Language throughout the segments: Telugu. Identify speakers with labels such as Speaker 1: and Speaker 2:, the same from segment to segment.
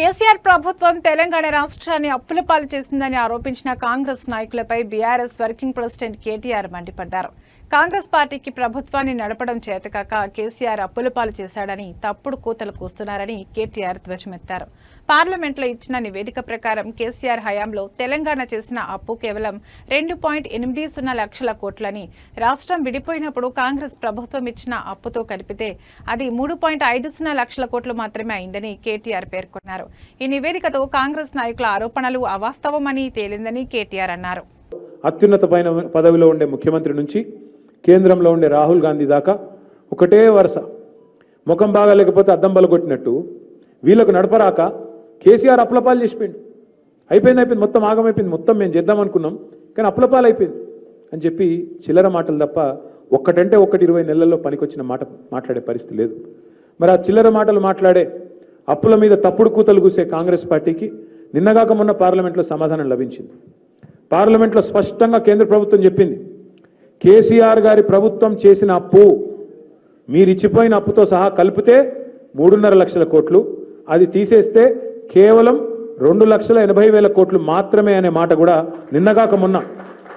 Speaker 1: కేసీఆర్ ప్రభుత్వం తెలంగాణ రాష్ట్రాన్ని అప్పుల పాలు చేసిందని ఆరోపించిన కాంగ్రెస్ నాయకులపై బీఆర్ఎస్ వర్కింగ్ ప్రెసిడెంట్ కేటీఆర్ మండిపడ్డారు. కాంగ్రెస్ పార్టీకి ప్రభుత్వాన్ని నడపడం చేతకాక కేసీఆర్ అప్పుల పాలు చేశాడని తప్పుడు కూతలు కూస్తున్నారని కేటీఆర్ ధ్వజమెత్తారు. పార్లమెంట్లో ఇచ్చిన నివేదిక ప్రకారం కేసీఆర్ హయాంలో తెలంగాణ చేసిన అప్పు కేవలం రెండు పాయింట్ ఎనిమిది సున్నా లక్షల కోట్లని రాష్ట్రం విడిపోయినప్పుడు కాంగ్రెస్ ప్రభుత్వం ఇచ్చిన అప్పుతో కలిపితే అది మూడు పాయింట్ ఐదు సున్నా లక్షల కోట్లు మాత్రమే అయిందని కేటీఆర్ పేర్కొన్నారు. ఈ నివేదికతో కాంగ్రెస్ నాయకుల ఆరోపణలు అవాస్తవమని తేలిందని కేటీఆర్ అన్నారు.
Speaker 2: అత్యున్నతమైన పదవిలో ఉండే ముఖ్యమంత్రి నుంచి కేంద్రంలో ఉండే రాహుల్ గాంధీ దాకా ఒకటే వరుస. ముఖం బాగా లేకపోతే అద్దం బలగొట్టినట్టు. వీళ్ళకు నడపరాక కేసీఆర్ అప్లపాలు చేసిపోయింది అయిపోయింది అయిపోయింది మొత్తం ఆగమైపోయింది మొత్తం మేము చేద్దాం అనుకున్నాం కానీ అప్లపాలు అయిపోయింది అని చెప్పి చిల్లర మాటలు తప్ప ఒక్కటంటే ఒక్కటి ఇరవై నెలల్లో పనికొచ్చిన మాట మాట్లాడే పరిస్థితి లేదు. మరి ఆ చిల్లర మాటలు మాట్లాడే అప్పుల మీద తప్పుడు కూతలు కూసే కాంగ్రెస్ పార్టీకి నిన్నగాక మొన్న పార్లమెంట్లో సమాధానం లభించింది. పార్లమెంట్లో స్పష్టంగా కేంద్ర ప్రభుత్వం చెప్పింది కేసీఆర్ గారి ప్రభుత్వం చేసిన అప్పు మీరు ఇచ్చిపోయిన అప్పుతో సహా కలిపితే మూడున్నర లక్షల కోట్లు. అది తీసేస్తే కేవలం రెండు లక్షల ఎనభై వేల కోట్లు మాత్రమే అనే మాట కూడా నిన్నగాక మొన్న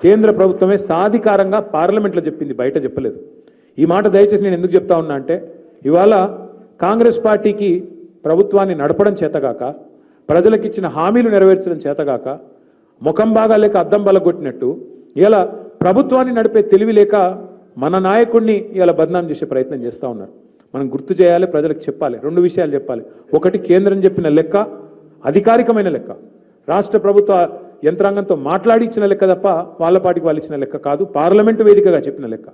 Speaker 2: కేంద్ర ప్రభుత్వమే సాధికారంగా పార్లమెంట్లో చెప్పింది బయట చెప్పలేదు. ఈ మాట దయచేసి నేను ఎందుకు చెప్తా ఉన్నా అంటే ఇవాళ కాంగ్రెస్ పార్టీకి ప్రభుత్వాన్ని నడపడం చేతగాక ప్రజలకు ఇచ్చిన హామీలు నెరవేర్చడం చేతగాక ముఖం బాగా లేక అద్దం బలగొట్టినట్టు ఇలా ప్రభుత్వాన్ని నడిపే తెలివి లేక మన నాయకుడిని ఇలా బదనాం చేసే ప్రయత్నం చేస్తూ ఉన్నారు. మనం గుర్తు చేయాలి ప్రజలకు చెప్పాలి రెండు విషయాలు చెప్పాలి. ఒకటి కేంద్రం చెప్పిన లెక్క అధికారికమైన లెక్క. రాష్ట్ర ప్రభుత్వ యంత్రాంగంతో మాట్లాడి ఇచ్చిన లెక్క తప్ప వాళ్ళ పాటికి వాళ్ళు ఇచ్చిన లెక్క కాదు. పార్లమెంటు వేదికగా చెప్పిన లెక్క.